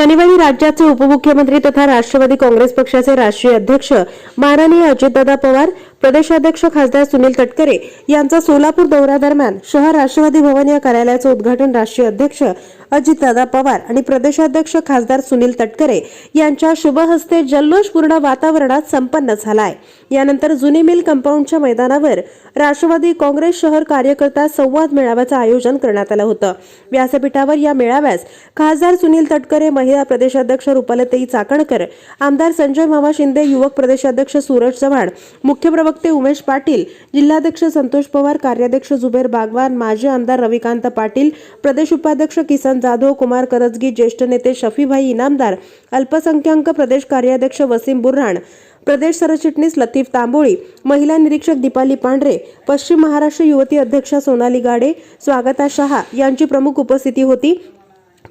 शनिवारी राज्याचे उपमुख्यमंत्री तथा राष्ट्रवादी काँग्रेस पक्षाचे राष्ट्रीय अध्यक्ष माननीय अजितदादा पवार प्रदेशाध्यक्ष खासदार सुनील तटकरे यांचा सोलापूर दौऱ्यादरम्यान शहर राष्ट्रवादी भवन या कार्यालयाचं उद्घाटन राष्ट्रीय अध्यक्ष अजितदादा पवार आणि प्रदेशाध्यक्ष खासदार सुनील तटकरे यांच्या शुभहस्ते जल्लोषपूर्ण वातावरणात संपन्न झालाय. यानंतर जुनी मिल कंपाऊंडच्या मैदानावर राष्ट्रवादी काँग्रेस शहर कार्यकर्ता संवाद मेळाव्याचं आयोजन करण्यात आलं होतं. व्यासपीठावर या मेळाव्यास खासदार सुनील तटकरे महिला प्रदेशाध्यक्ष रुपालताई चाकणकर आमदार संजय मामा शिंदे युवक प्रदेशाध्यक्ष सूरज चव्हाण मुख्य प्रवक्ते उमेश पाटील जिल्हाध्यक्ष संतोष पवार कार्याध्यक्ष जुबेर बागवान माजी आमदार रविकांत पाटील प्रदेश उपाध्यक्ष किसन जाधव कुमार करजगी ज्येष्ठ नेते शफीभाई इनामदार अल्पसंख्याक प्रदेश कार्याध्यक्ष वसीम बुर्राण प्रदेश सरचिटणीस लतीफ तांबोळी महिला निरीक्षक दीपाली पांढरे पश्चिम महाराष्ट्र युवती अध्यक्षा सोनाली गाडे स्वागता शहा यांची प्रमुख उपस्थिती होती.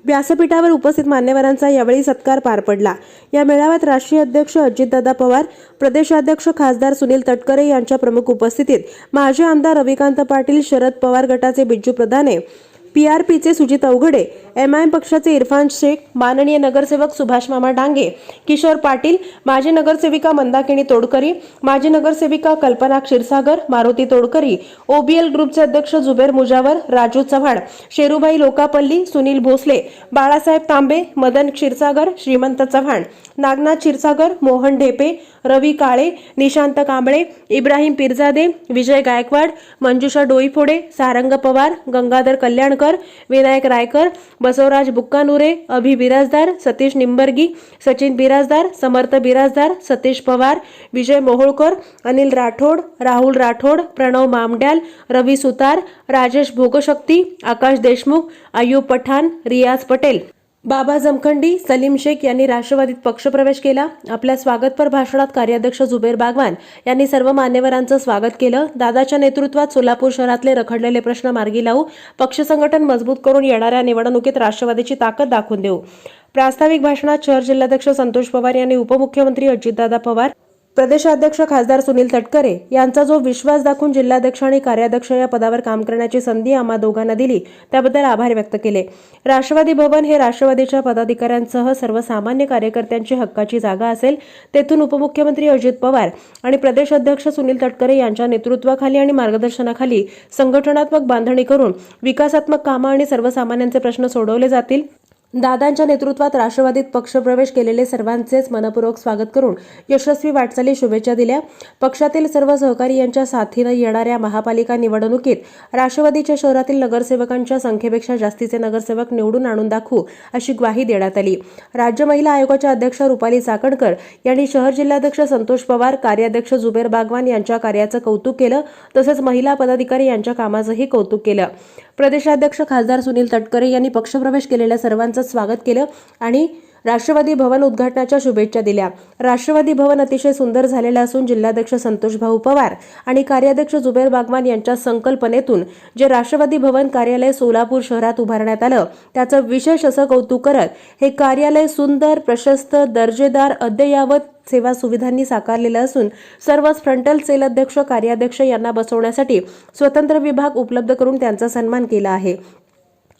व्यासपीठावर उपस्थित मान्यवरांचा यावेळी सत्कार पार पडला. या मेळाव्यात राष्ट्रीय अध्यक्ष अजितदादा पवार प्रदेशाध्यक्ष खासदार सुनील तटकरे यांच्या प्रमुख उपस्थितीत माजी आमदार रविकांत पाटील शरद पवार गटाचे बिज्जू प्रधाने पी आर पीचे Sujit Avaghade M I M पक्षाचे इरफान शेख माननीय नगरसेवक सुभाष मामा डांगे किशोर पाटील माजी नगरसेविका मंदाकिणी तोडकरी माजी नगरसेविका कल्पना क्षीरसागर मारुती तोडकरी ओबीएल ग्रुपचे अध्यक्ष जुबेर मुजावर राजू चव्हाण शेरूबाई लोकापल्ली सुनील भोसले बाळासाहेब तांबे मदन क्षीरसागर श्रीमंत चव्हाण नागनाथ क्षीरसागर मोहन ढेपे रवी काळे निशांत कांबळे इब्राहिम पिरजादे विजय गायकवाड मंजुषा डोईफोडे सारंग पवार गंगाधर कल्याणकर विनायक रायकर बसवराज बुक्कानुरे अभि बिराजदार सतीश निंबर्गी सचिन बिराजदार समर्थ बिराजदार सतीश पवार विजय मोहोळकर अनिल राठोड राहुल राठोड प्रणव मामड्याल रवी सुतार राजेश भोगशक्ती आकाश देशमुख आयुब पठाण रियाज पटेल. बाबा जमखंडी सलीम शेख यांनी राष्ट्रवादीत पक्षप्रवेश केला. आपल्या स्वागतपर भाषणात कार्याध्यक्ष जुबेर बागवान यांनी सर्व मान्यवरांचं स्वागत केलं. दादाच्या नेतृत्वात सोलापूर शहरातले रखडलेले प्रश्न मार्गी लावू पक्ष संघटन मजबूत करून येणाऱ्या निवडणुकीत राष्ट्रवादीची ताकद दाखवून देऊ. प्रास्ताविक भाषणात शहर जिल्हाध्यक्ष संतोष पवार यांनी उपमुख्यमंत्री अजितदादा पवार प्रदेशाध्यक्ष खासदार सुनील तटकरे यांचा जो विश्वास दाखवून जिल्हाध्यक्ष आणि कार्याध्यक्ष या पदावर काम करण्याची संधी आम्हा दोघांना दिली त्याबद्दल आभार व्यक्त केले. राष्ट्रवादी भवन हे राष्ट्रवादीच्या पदाधिकाऱ्यांसह सर्वसामान्य कार्यकर्त्यांची हक्काची जागा असेल तेथून उपमुख्यमंत्री अजित पवार आणि प्रदेश अध्यक्ष सुनील तटकरे यांच्या नेतृत्वाखाली आणि मार्गदर्शनाखाली संघटनात्मक बांधणी करून विकासात्मक कामं आणि सर्वसामान्यांचे प्रश्न सोडवले जातील. दादांच्या नेतृत्वात राष्ट्रवादीत पक्षप्रवेश केलेले सर्वांचेच मनपूर्वक स्वागत करून यशस्वी वाटचाली शुभेच्छा दिल्या. पक्षातील सर्व सहकारी यांच्या साथीनं येणाऱ्या महापालिका निवडणुकीत राष्ट्रवादीच्या शहरातील नगरसेवकांच्या संख्येपेक्षा जास्तीचे नगरसेवक निवडून आणून दाखवू अशी ग्वाही देण्यात आली. राज्य महिला आयोगाच्या अध्यक्ष रुपाली चाकणकर यांनी शहर जिल्हाध्यक्ष संतोष पवार कार्याध्यक्ष जुबेर बागवान यांच्या कार्याचं कौतुक केलं तसंच महिला पदाधिकारी यांच्या कामाचंही कौतुक केलं. प्रदेशाध्यक्ष खासदार सुनील तटकरे यांनी पक्षप्रवेश केलेल्या सर्वांचं स्वागत केलं आणि राष्ट्रवादी भवन उद्घाटनाच्या शुभेच्छा दिल्या. राष्ट्रवादी भवन अतिशय सुंदर झालेलं असून जिल्हाध्यक्ष संतोष भाऊ पवार आणि कार्याध्यक्ष जुबेर बागवान यांच्या संकल्पनेतून जे राष्ट्रवादी भवन कार्यालय सोलापूर शहरात उभारण्यात आलं त्याचं विशेष असं कौतुक करत हे कार्यालय सुंदर प्रशस्त दर्जेदार अद्ययावत सेवा सुविधांनी साकारलेलं असून सर्वच फ्रंटल सेल अध्यक्ष कार्याध्यक्ष यांना बसवण्यासाठी स्वतंत्र विभाग उपलब्ध करून त्यांचा सन्मान केला आहे.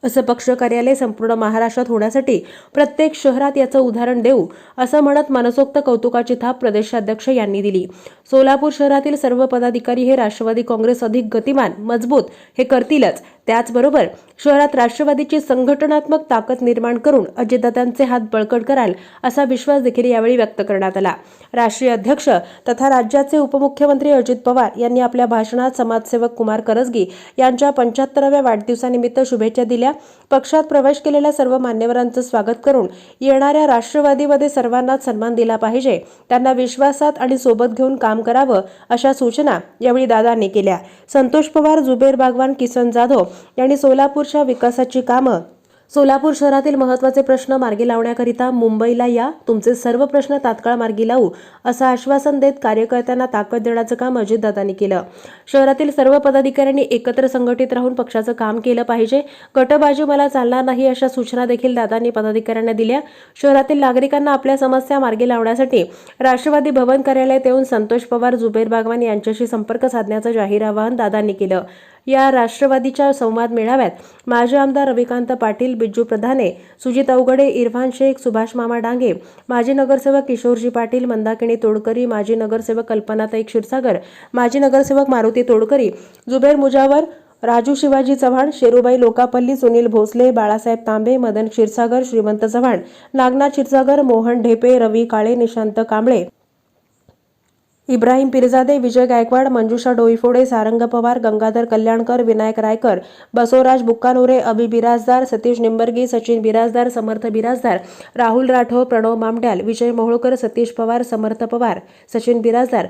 असं पक्ष कार्यालय संपूर्ण महाराष्ट्रात होण्यासाठी प्रत्येक शहरात याचं उदाहरण देऊ असं म्हणत मनसोक्त कौतुकाची थाप प्रदेशाध्यक्ष यांनी दिली. सोलापूर शहरातील सर्व पदाधिकारी हे राष्ट्रवादी काँग्रेस अधिक गतिमान मजबूत हे करतीलच त्याचबरोबर शहरात राष्ट्रवादीची संघटनात्मक ताकद निर्माण करून अजितदादांचे हात बळकट कराल असा विश्वास देखील यावेळी व्यक्त करण्यात आला. राष्ट्रीय अध्यक्ष तथा राज्याचे उपमुख्यमंत्री अजित पवार यांनी आपल्या भाषणात समाजसेवक कुमार करजगी यांच्या पंच्याहत्तराव्या वाढदिवसानिमित्त शुभेच्छा दिल्या. पक्षात प्रवेश केलेल्या सर्व मान्यवरांचं स्वागत करून येणाऱ्या राष्ट्रवादीमध्ये सर्वांनाच सन्मान दिला पाहिजे. त्यांना विश्वासात आणि सोबत घेऊन काम करावं अशा सूचना यावेळी दादांनी केल्या. संतोष पवार जुबेर बागवान किसन जाधव यांनी सोलापूरच्या विकासाची कामं सोलापूर शहरातील महत्त्वाचे प्रश्न मार्गी लावण्याकरिता मुंबईला या तुमचे सर्व प्रश्न तात्काळ मार्गी लावू असं आश्वासन देत कार्यकर्त्यांना ताकद देण्याचं काम अजितदादांनी केलं. शहरातील सर्व पदाधिकाऱ्यांनी एकत्र संघटित राहून पक्षाचं काम केलं पाहिजे. गटबाजी मला चालणार नाही अशा सूचना देखील दादांनी पदाधिकाऱ्यांना दिल्या. शहरातील नागरिकांना आपल्या समस्या मार्गी लावण्यासाठी राष्ट्रवादी भवन कार्यालयात येऊन संतोष पवार जुबेर बागवान यांच्याशी संपर्क साधण्याचं जाहीर आवाहन दादांनी केलं. या राष्ट्रवादीच्या संवाद मेळाव्यात माजी आमदार रविकांत पाटील बिज्जू प्रधाने सुजित अवघडे इरफान शेख सुभाष मामा डांगे माजी नगरसेवक किशोरजी पाटील मंदाकिणी तोडकरी माजी नगरसेवक कल्पनाताई क्षीरसागर माजी नगरसेवक मारुती तोडकरी जुबेर मुजावर राजू शिवाजी चव्हाण शेरूबाई लोकापल्ली सुनील भोसले बाळासाहेब तांबे मदन क्षीरसागर श्रीमंत चव्हाण नागनाथ क्षीरसागर मोहन ढेपे रवी काळे निशांत कांबळे इब्राहिम पिरजादे विजय गायकवाड मंजुषा डोईफोडे सारंग पवार गंगाधर कल्याणकर विनायक रायकर बसवराज बुक्कानोरे अभि बिराजदार सतीश निंबर्गी सचिन बिराजदार समर्थ बिराजदार राहुल राठोड प्रणव मामड्याल विजय मोहोळकर सतीश पवार समर्थ पवार सचिन बिराजदार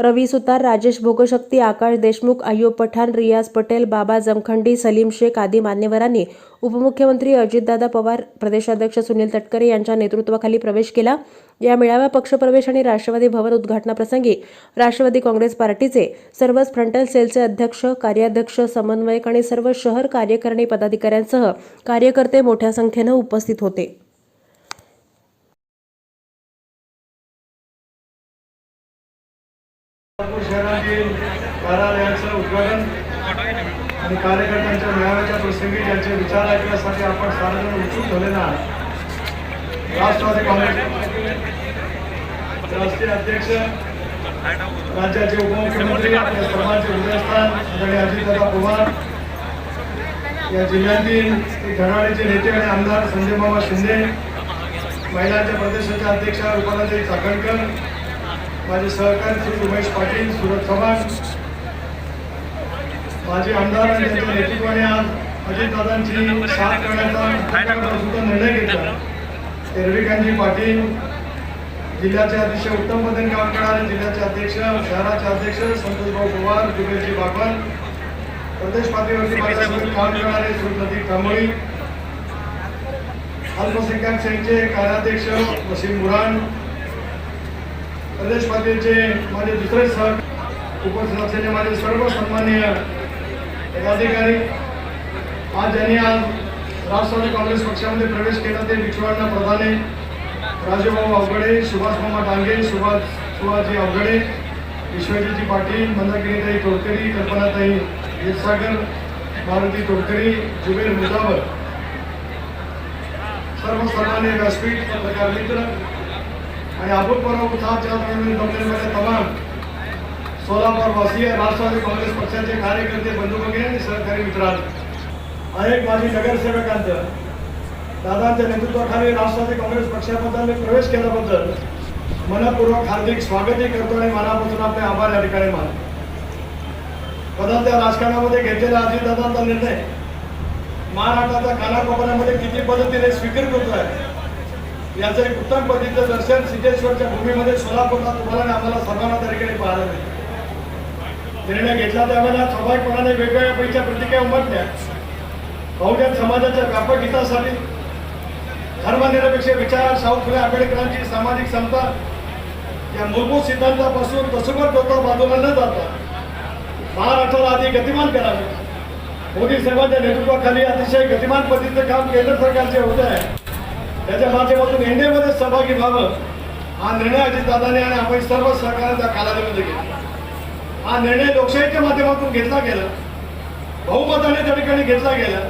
रवी सुतार राजेश भोगशक्ती आकाश देशमुख अय्यूब पठाण रियाज पटेल बाबा जमखंडी सलीम शेख आदी मान्यवरांनी उपमुख्यमंत्री अजितदादा पवार प्रदेशाध्यक्ष सुनील तटकरे यांच्या नेतृत्वाखाली प्रवेश केला. या मेळाव्या पक्षप्रवेश आणि राष्ट्रवादी भवन उद्घाटनाप्रसंगी राष्ट्रवादी काँग्रेस पार्टीचे सर्वच फ्रंटल सेलचे अध्यक्ष कार्याध्यक्ष समन्वयक आणि सर्व शहर कार्यकारिणी पदाधिकाऱ्यांसह कार्यकर्ते मोठ्या संख्येनं उपस्थित होते नागपूर शहरातील कार्यालयाचं उद्घाटन आणि कार्यकर्त्यांच्या मेळाव्याच्या प्रसंगी त्यांचे विचार ऐकण्यासाठी आपण सार्वजनिक उत्सुक झाले ना. राष्ट्रवादी काँग्रेस राष्ट्रीय अध्यक्ष राज्याचे उपमुख्यमंत्री आपल्या सर्वांचे उदयस्थान आदरणीय अजितदादा पवार या जिल्ह्यातील एक नेते आणि आमदार संजय मामा शिंदे महिलांच्या प्रदेशाचे अध्यक्ष रुपालाताई चाकणकर माझे सहकारी श्री उमेश पाटील सुरत चव्हाण माझे आमदार आणि त्यांच्या नेतृत्वाने आज अजितदादांची साथ करण्याचा सुद्धा निर्णय घेतला. ते रविकांतजी पाटील जिल्ह्याचे अतिशय उत्तम काम करणारे जिल्ह्याचे अध्यक्ष शहराचे अध्यक्ष संतोषभाऊ पवार जुबेरजी बागवान प्रदेश पातळीवरती माझ्यासोबत काम करणारे श्री प्रदीप कांबळी अल्पसंख्याक सेलचे कार्याध्यक्ष वसीम बुरान प्रदेश पातळीचे माझे दुसरे सह उपस्थित असलेले माझे सर्व सन्माननीय पदाधिकारी आज ज्यांनी आज राष्ट्रवादी काँग्रेस पक्षामध्ये प्रवेश केला ते विश्वाण्णा प्रधाने राजूभाऊ अवघडे सुभाषमामा डांगे सुभाष सुभाषजी अवघडे विश्वजीजी पाटील मंदाकिनीताई तोडकरी कल्पनाताई क्षीरसागर मारुती तोडकरी जुबेर मुजावर. सर्व सन्मान्य व्यासपीठ पत्रकार मित्र. आणि अभूतपूर्व उत्साहाच्या जमलेले तमाम सोलापूर वासीय राष्ट्रवादी काँग्रेस पक्षाचे कार्यकर्ते बंधू भगिनी आणि सहकारी मित्रांनो. अनेक माजी नगरसेवकांचं दादांच्या नेतृत्वाखाली राष्ट्रवादी काँग्रेस पक्षाबद्दल प्रवेश केल्याबद्दल मनपूर्वक हार्दिक स्वागतही करतो आणि मनापासून आपले आभार या ठिकाणी मानतो. बदलत्या राजकारणामध्ये घेतलेला अजितदादांचा निर्णय महाराष्ट्राच्या कानाकोपऱ्यामध्ये किती पद्धतीने स्वीकृत होतो आहे याचं एक उत्तम पद्धतीचं दर्शन सिद्धेश्वरच्या भूमीमध्ये सोलापूरला तुम्हाला आम्हाला सर्वांना तरीके पाहायला मिळते निर्णय घेतला त्यावेळेला स्वाभाविकपणाने वेगवेगळ्या पैशा प्रतिक्रिया उमटल्या. बहुजन समाजाच्या व्यापक हितासाठी धर्मनिरपेक्ष विचार शाहू फुले आंबेडकरांची सामाजिक समता या मूलभूत सिद्धांतापासून तसोबत होता बाजूला न जाता महाराष्ट्राला आधी गतिमान करावे. मोदी साहेबांच्या नेतृत्वाखाली अतिशय गतिमान पद्धतीचं काम केंद्र सरकारचे होत आहे. त्याच्या माध्यमातून एनडीएमध्ये सहभागी व्हावं हा निर्णय अजितदादांनी आणि आपण सर्व सरकारने कालावधीमध्ये घेतला. हा निर्णय लोकशाहीच्या माध्यमातून घेतला गेला. बहुमताने त्या ठिकाणी घेतला गेला.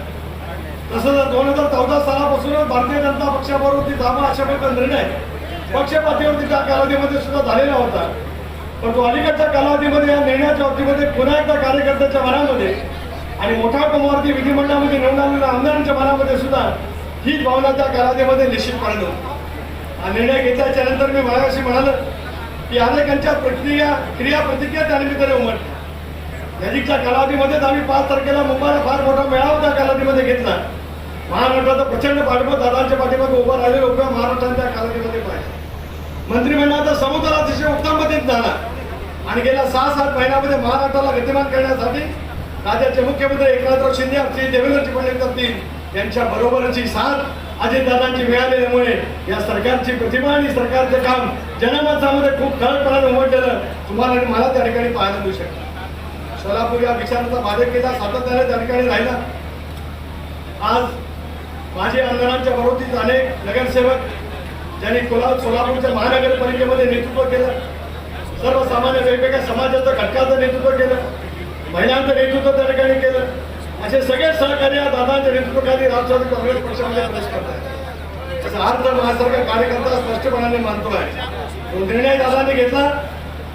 तसंच दोन हजार चौदा सालापासूनच भारतीय जनता पक्षाबरोबर जामा अशा प्रकारचा निर्णय पक्षपातीवरती त्या कालावधीमध्ये सुद्धा झालेला होता. पण तो अलीकडच्या कालावधीमध्ये या निर्णयाच्या बाबतीमध्ये पुन्हा एकदा कार्यकर्त्याच्या मनामध्ये आणि मोठ्या प्रमाणावरती विधिमंडळामध्ये निवडून आलेल्या आमदारांच्या मनामध्ये सुद्धा हीच भावना त्या कालावधीमध्ये निश्चितपणे नव्हती हा निर्णय घेतल्याच्या नंतर मी मायाशी म्हणालो की अनेकांच्या प्रक्रिया क्रिया प्रतिक्रिया त्यानिमित्ताने उमटल्या. नजीकच्या कालावधीमध्येच आम्ही पाच तारखेला मुंबईला फार मोठा मेळावा त्या कालावधीमध्ये घेतला. महाराष्ट्राचा प्रचंड पाठिंबा दादांच्या पाठीमागे उभं राहिलेलं लोक महाराष्ट्राच्या कालावधीमध्ये पाहिजे मंत्रिमंडळाचा समुद्र अतिशय उत्तम पद्धतीत झाला. आणि गेल्या सहा सात महिन्यामध्ये महाराष्ट्राला गतिमान करण्यासाठी राज्याचे मुख्यमंत्री एकनाथराव शिंदे असतील देवेंद्रजी फडणवीस असतील यांच्या बरोबरची साथ अजितदादांची मिळालेल्यामुळे या सरकारची प्रतिमा आणि सरकारचं काम जनमतामध्ये खूप ठळकपणाने उमटलेलं तुम्हाला मला त्या ठिकाणी पाहायला मिळू शकतं. सोलापूर या विचाराचा केला सातत्याने त्या ठिकाणी राहिला. आज माझे आमदारांच्या बरोबरीत अनेक नगरसेवक ज्यांनी कोल्हा सोलापूरच्या महानगरपालिकेमध्ये नेतृत्व केलं. सर्वसामान्य वेगवेगळ्या समाजाचं घटकाचं नेतृत्व केलं. महिलांचं नेतृत्व त्या ठिकाणी केलं. असे सगळे सहकारी या दादांच्या नेतृत्वाखाली राष्ट्रवादी काँग्रेस पक्षामध्ये अभ्यास करतात त्याचा अर्थ माझ्यासारखा कार्यकर्ता स्पष्टपणाने मानतो आहे. तो निर्णय दादांनी घेतला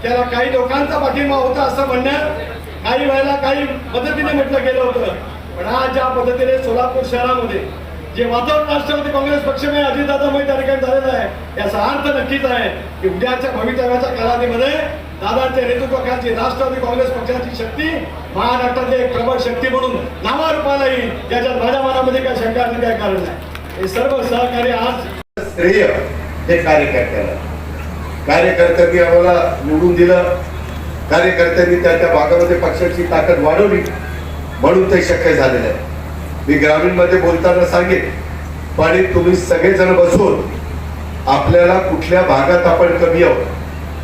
त्याला काही लोकांचा पाठिंबा होता असं म्हणण्यात काही वेळेला काही पद्धतीने म्हटलं गेलं होतं. पण आज ज्या पद्धतीने सोलापूर शहरामध्ये जे वातावरण राष्ट्रवादी काँग्रेस पक्षमय अजितदादामय त्या ठिकाणी झालेलं आहे याचा अर्थ नक्कीच आहे की उद्याच्या भवितव्याच्या कालावधीमध्ये दादांच्या नेतृत्वाखालची राष्ट्रवादी काँग्रेस पक्षाची शक्ती महाराष्ट्रातली एक प्रबळ शक्ती म्हणून नावारूपाला येईल. याच्यात माझ्या मनामध्ये काय शंका आणि काय कारण नाही. हे सर्व सहकारी आज श्रेय हे कार्यकर्त्याला कार्यकर्त्यांनी आम्हाला निवडून दिलं. कार्यकर्त्यांनी त्या त्या भागामध्ये पक्षाची ताकद वाढवली. म्हणून ते शक्य झालेलं आहे मी ग्रामीणमध्ये बोलताना सांगेन पण तुम्ही सगळेजण बसून आपल्याला कुठल्या भागात आपण कमी आहोत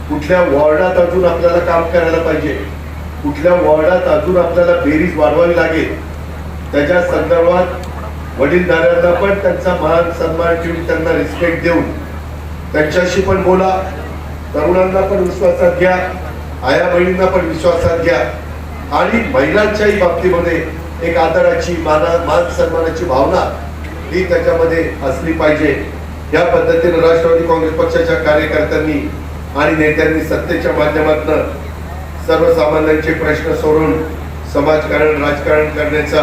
कुठल्या वॉर्डात अजून आपल्याला काम करायला पाहिजे कुठल्या वॉर्डात अजून आपल्याला बेरीज वाढवावी लागेल त्याच्या संदर्भात वडीलधाऱ्यांना पण त्यांचा मान सन्मान ठेवून त्यांना रिस्पेक्ट देऊन त्यांच्याशी पण बोला तरुणांना पण विश्वासात घ्या आया बहिणींना पण विश्वासात घ्या आणि महिलांच्याही बाबतीमध्ये एक आदराची माना मान सन्मानाची भावना ही त्याच्यामध्ये असली पाहिजे. या पद्धतीने राष्ट्रवादी काँग्रेस पक्षाच्या कार्यकर्त्यांनी आणि नेत्यांनी सत्तेच्या माध्यमातून सर्वसामान्यांचे प्रश्न सोडून समाजकारण राजकारण करण्याचा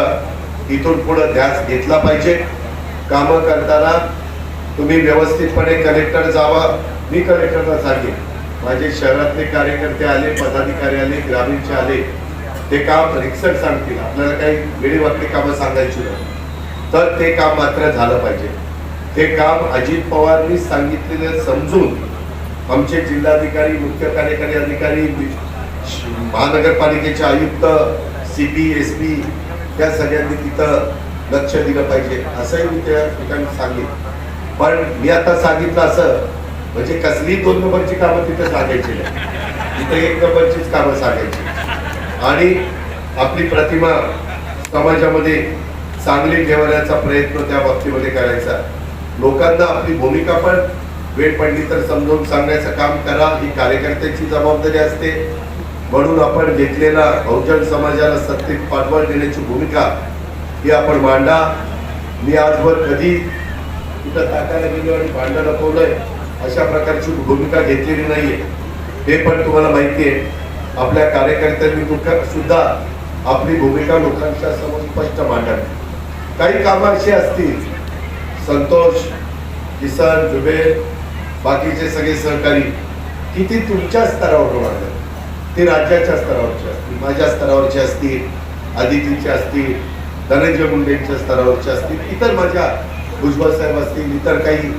इथून पुढे ध्यास घेतला पाहिजे. कामं करताना तुम्ही व्यवस्थितपणे कलेक्टर जावा. मी कलेक्टरला सांगेन. माझे शहरातले कार्यकर्ते आले पदाधिकारी आले ग्रामीणचे आले. ते काम रिक्सर सांगतील. आपल्याला काही वेळेवाकडी कामं सांगायची नाही. तर ते काम मात्र झालं पाहिजे. ते काम अजित पवारनी सांगितलेलं समजून आमचे जिल्हाधिकारी मुख्य कार्यकारी अधिकारी महानगरपालिकेचे आयुक्त सी पी एस पी या सगळ्यांनी तिथं लक्ष दिलं पाहिजे. असंही मी त्या ठिकाणी सांगेन. पण मी आता सांगितलं असं म्हणजे कसली दोन नंबरची कामं तिथं सांगायची नाही. तिथे एक नंबरचीच कामं सांगायची. आणि आपली प्रतिमा समाजामध्ये चांगली ठेवण्याचा प्रयत्न त्या बाबतीमध्ये करायचा. लोकांना आपली भूमिका पण वेळ पडली तर समजून सांगण्याचं काम करा ही कार्यकर्त्याची जबाबदारी असते. म्हणून आपण घेतलेला बहुजन समाजाला सत्तेत पाठबळ देण्याची भूमिका ही आपण मांडा. मी आजवर कधी कुठं टाकायला गेलो आणि भांडं लपवलंय अशा प्रकारची भूमिका घेतलेली नाहीये. हे पण तुम्हाला माहिती आहे. आपल्या कार्यकर्त्यांनी सुद्धा आपली भूमिका लोकांच्या समोर स्पष्ट मांडावी काही कामं अशी असतील संतोष किसन जुबेर बाकीचे सगळे सहकारी की ती तुमच्या स्तरावर होणार ती राज्याच्या स्तरावरची असतील माझ्या स्तरावरची असतील आदितीची असतील धनंजय मुंडेंच्या स्तरावरची असतील इतर माझ्या भुजबळ साहेब असतील इतर काही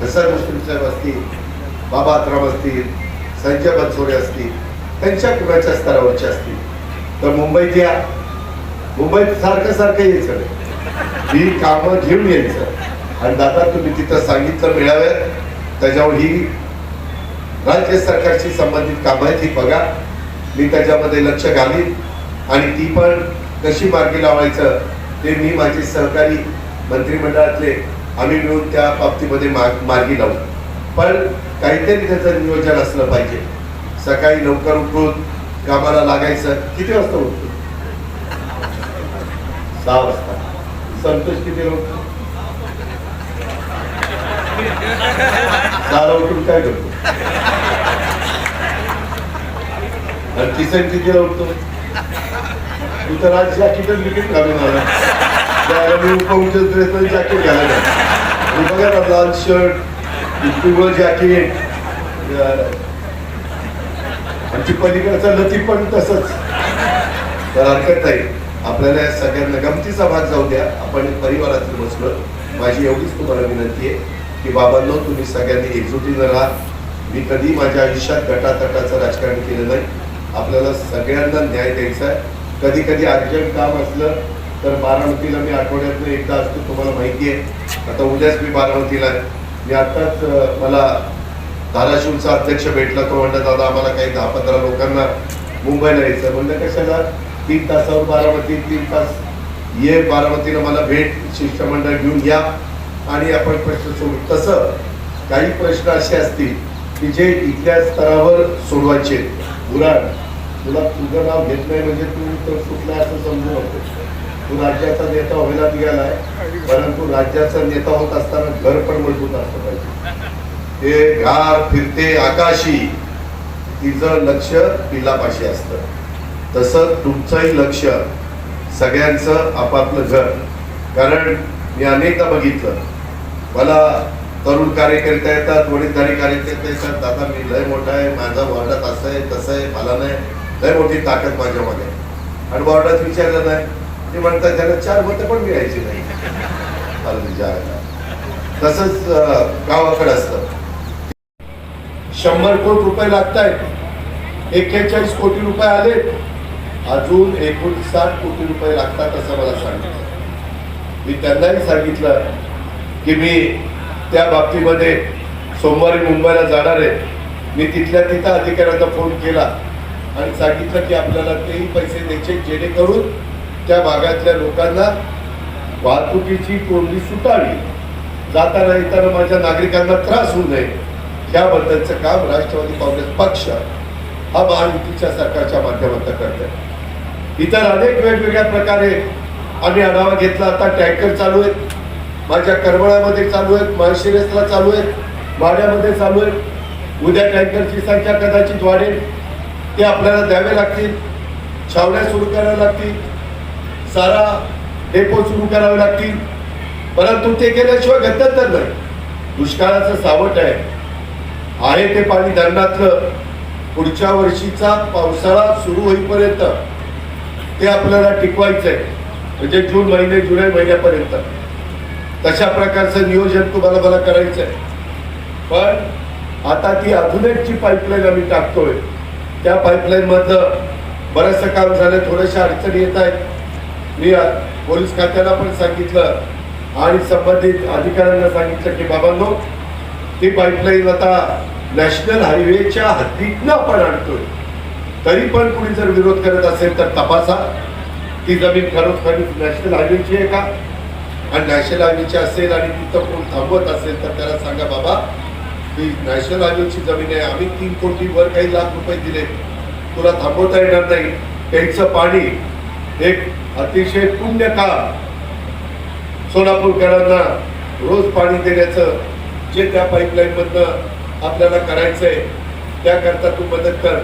घसर मुस्लिम साहेब असतील बाबा आत्राम असतील संजय बनसोडे असतील त्यांच्या कुणाच्या स्तरावरचे असतील? तर मुंबईत या. मुंबईत सारखं सारखं यायचं. ही कामं घेऊन यायचं. आणि दादा तुम्ही तिथं सांगितलं मिळाव्यात त्याच्यावर ही राज्य सरकारशी संबंधित कामं आहेत ही बघा. मी त्याच्यामध्ये लक्ष घालीन. आणि ती पण कशी मार्गी लावायचं ते मी माझे सहकारी मंत्रिमंडळातले आम्ही मिळून त्या बाबतीमध्ये मार्गी लावू. पण काहीतरी त्याचं नियोजन असलं पाहिजे. सकाळी लवकर उठून कामाला लागायचं. किती वाजता उठतो? सहा वाजता. संतोष किती उठतो? सहाला उठून काय करतो? आणि किसन कितीला उठतो? तू तर आज जॅकेटच विकेट घालून आला. त्याला मी उपमुख्य ड्रेस जॅकेट घालायला बघा ना लाल शर्ट पिवळं जॅकेट आमची पलीकडचा लती पण तसंच. तर हरकत नाही. आपल्याला या सगळ्यांना गमतीचा भाग जाऊ द्या. आपण परिवारातील बसलो. माझी एवढीच तुम्हाला विनंती आहे की बाबांनो तुम्ही सगळ्यांनी एकजुटीनं राहा. मी कधी माझ्या आयुष्यात गटातटाचं राजकारण केलं नाही. आपल्याला सगळ्यांना न्याय द्यायचा आहे. कधी कधी अर्जंट काम असलं तर बारामतीला मी आठवड्यातनं एकदा असतो तुम्हाला माहिती आहे. आता उद्याच मी बारामतीला आहे. मी आत्ताच मला धाराशिवचा अध्यक्ष भेटला तो म्हणला दादा आम्हाला काही दहा पंधरा लोकांना मुंबईला यायचं म्हणलं कशाला? तीन तासावर बारामती तीन तास ये बारामतीला मला भेट शिष्टमंडळ घेऊन या. आणि आपण प्रश्न सोडू तसं काही प्रश्न असे असतील की जे इथल्या स्तरावर सोडवायचे उदाहरण तुला तुझं नाव घेत नाही म्हणजे तू तर सुटला असं समजू नको. तू राज्याचा नेता व्हायला गेलाय परंतु राज्याचा नेता होत असताना घर पण मजबूत असलं पाहिजे. ते घार फिरते आकाशी तिचं लक्ष पिलापाशी असतं. तसं तुमचंही लक्ष सगळ्यांचं आपापलं घर. कारण मी अनेकदा बघितलं. मला तरुण कार्यकर्ता येतात वडीलधारी कार्यकर्ते येतात दादा मी लय मोठा आहे माझा वॉर्डात असं आहे तसं आहे मला नाही लय मोठी ताकद माझ्यामध्ये आणि वॉर्डात विचारलं नाही. ते म्हणतात त्याला चार मतं पण मिळायची नाही. मला विचारायला तसंच गावाकडे असतं. शंभर कोटी रुपये लागत आहेत एक्केचाळीस कोटी रुपये आले अजून एकोणसाठ कोटी रुपये लागतात असं मला सांगितलं मी त्यांनाही सांगितलं की मी त्या बाबतीमध्ये सोमवारी मुंबईला जाणार आहे. मी तिथल्या तिथं अधिकाऱ्यांना फोन केला आणि सांगितलं की आपल्याला तेही पैसे द्यायचे जेणेकरून त्या भागातल्या लोकांना वाहतुकीची कोंडी सुटावी. जाताना येताना माझ्या नागरिकांना त्रास होऊ नये. त्याबद्दलचं काम राष्ट्रवादी काँग्रेस पक्ष हा महायुतीच्या सरकारच्या माध्यमातून करते इतर अनेक वेगवेगळ्या प्रकारे आम्ही आढावा घेतला. आता टँकर चालू आहेत. माझ्या करमळामध्ये चालू आहेत. माळशिरसला चालू आहेत. भाड्यामध्ये चालू आहेत. उद्या टँकरची संख्या कदाचित वाढेल. ते आपल्याला द्यावे लागतील. छावण्या सुरू कराव्या लागतील. सारा डेपो सुरू करावे लागतील. परंतु ते केल्याशिवाय गत्यंतर नाही. दुष्काळाचं सावट आहे. आहे ते पाणी धरणातलं. पुढच्या वर्षीचा पावसाळा सुरू होईपर्यंत ते आपल्याला टिकवायचं आहे म्हणजे जून महिने जुलै महिन्यापर्यंत. तशा प्रकारचं नियोजन तुम्हाला मला करायचं आहे पण आता ती आधुनिकची पाईपलाईन आम्ही टाकतोय त्या पाईपलाईन मधलं बरंचसं काम झालं थोड्याशा अडचणी येत आहेत मी पोलीस खात्याला पण सांगितलं आणि संबंधित अधिकाऱ्यांना सांगितलं की बाबांनो ती पाईपलाईन आता नॅशनल हायवेच्या हद्दीतनं आपण आणतोय. तरी पण कुणी जर विरोध करत असेल तर तपासा. ती जमीन खरोखर नॅशनल हायवेची आहे का? आणि नॅशनल हायवेची असेल आणि तिथं कोण थांबवत असेल तर त्याला सांगा बाबा ही नॅशनल हायवेची जमीन आहे. आम्ही तीन कोटी वर काही लाख रुपये दिले. तुला थांबवता येणार नाही. त्यांचं पाणी एक अतिशय पुण्य काम सोलापूरकरांना रोज पाणी देण्याचं जे त्या पाईपलाईनमधनं आपल्याला करायचं आहे त्याकरता तू मदत कर.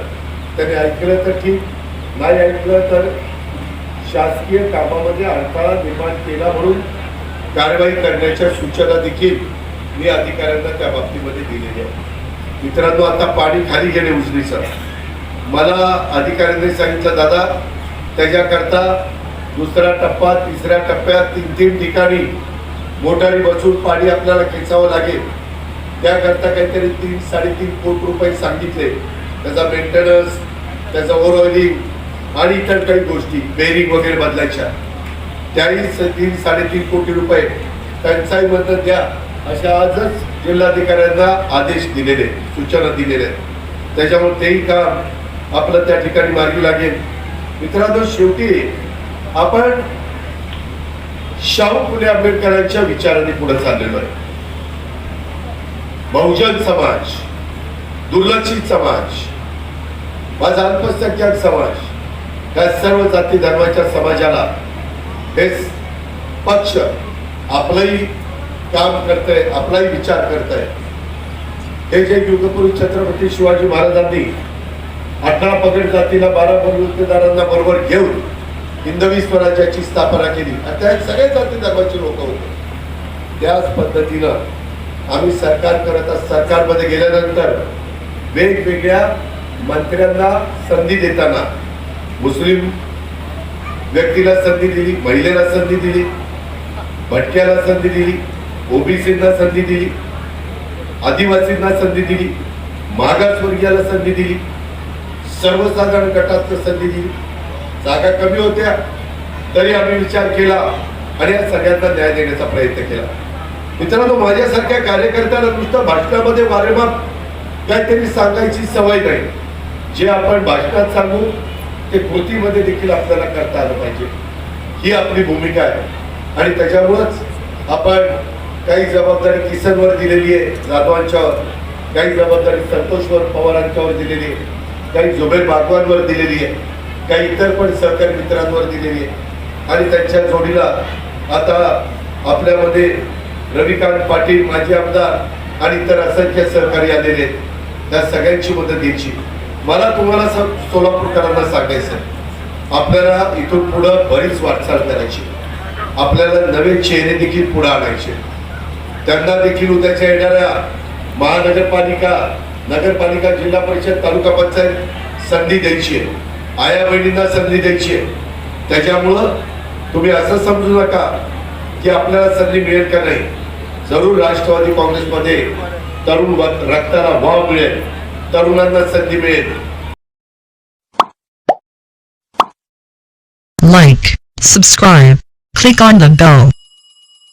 त्याने ऐकलं तर ठीक नाही ऐकलं तर शासकीय कामामध्ये अडथळा निर्माण केला म्हणून कारवाई करण्याच्या सूचना देखील मी अधिकाऱ्यांना त्या बाबतीमध्ये दिलेली आहे मित्रांनो आता पाणी खाली गेले उजनीचं. मला अधिकाऱ्यांनी सांगितलं दादा त्याच्याकरता दुसरा टप्पा तिसऱ्या टप्प्यात तीन तीन ठिकाणी मोटारी बसून पाणी आपल्याला खेचावं लागेल. त्याकरता काहीतरी तीन साडेतीन कोटी रुपये सांगितले. त्याचा मेंटेनन्स त्याचा ओव्हरऑइलिंग आणि इतर काही गोष्टी बेरिंग वगैरे बदलायच्या. त्याही तीन साडेतीन कोटी रुपये त्यांचाही मदत द्या अशा आजच जिल्हाधिकाऱ्यांना आदेश दिलेले सूचना दिलेल्या आहेत. त्याच्यामुळे तेही काम आपलं त्या ठिकाणी मार्गी लागेल. मित्रांनो शेवटी आपण शाहू फुले आंबेडकरांच्या विचाराने पुढे चाललेलो आहे. बहुजन समाज दुर्लक्षित समाज माझा अल्पसंख्याक समाज या सर्व जाती धर्माच्या समाजाला हे पक्ष आपलंही काम करतंय आपलाही विचार करतंय. हे जे युगपुरुष छत्रपती शिवाजी महाराजांनी अठरा पगड जातीला बारा बलुतेदारांना बरोबर घेऊन हिंदवी स्वराज्याची स्थापना केली. आणि त्या सगळे जाती धर्माचे लोक होते. त्याच पद्धतीनं आम्ही सरकार करत अस- सरकारमध्ये गेल्यानंतर वेगवेगळ्या मंत्र्यांना संधी देताना मुस्लिम व्यक्तीला संधी दिली महिलेला संधी दिली भटक्याला संधी दिली ओबीसींना संधी दिली आदिवासींना संधी दिली मागासवर्गीयाला संधी दिली सर्वसाधारण गटात संधी दिली. जागा कमी होत्या तरी आम्ही विचार केला आणि या सगळ्यांना न्याय देण्याचा प्रयत्न केला. मित्रांनो माझ्यासारख्या कार्यकर्त्याला नुसतं भाषणामध्ये वारंवार काहीतरी सांगायची सवय नाही. जे आपण भाषणात सांगू ते कृतीमध्ये देखील आपल्याला करता आलं पाहिजे. ही आपली भूमिका आहे. आणि त्याच्यामुळंच आपण काही जबाबदारी किसनवर दिलेली आहे जाधवांच्यावर काही जबाबदारी संतोषवर पवारांच्यावर दिलेली आहे काही जुबेर बागवांवर दिलेली आहे काही इतर पण सहकारी मित्रांवर दिलेली आहे. आणि त्यांच्या जोडीला आता आपल्यामध्ये रविकांत पाटील माजी आमदार आणि इतर असंख्य सहकारी आलेले आहेत. त्या सगळ्यांची मदत द्यायची मला तुम्हाला स- सोलापूरकरांना सांगायचं आपल्याला इथून पुढं बरीच वाटचाल करायची. आपल्याला नवे चेहरे देखील पुढे आणायचे. त्यांना देखील उद्याच्या येणाऱ्या महानगरपालिका नगरपालिका जिल्हा परिषद तालुका पंचायत संधी द्यायची आहे. आया बहिणींना संधी द्यायची आहे. त्याच्यामुळं तुम्ही असं समजू नका की आपल्याला संधी मिळेल का नाही. जरूर राष्ट्रवादी काँग्रेसमध्ये तरुण रक्ताला भाव मिळेल. तरुणांना संधी मिळेल. Like, subscribe, click on the bell.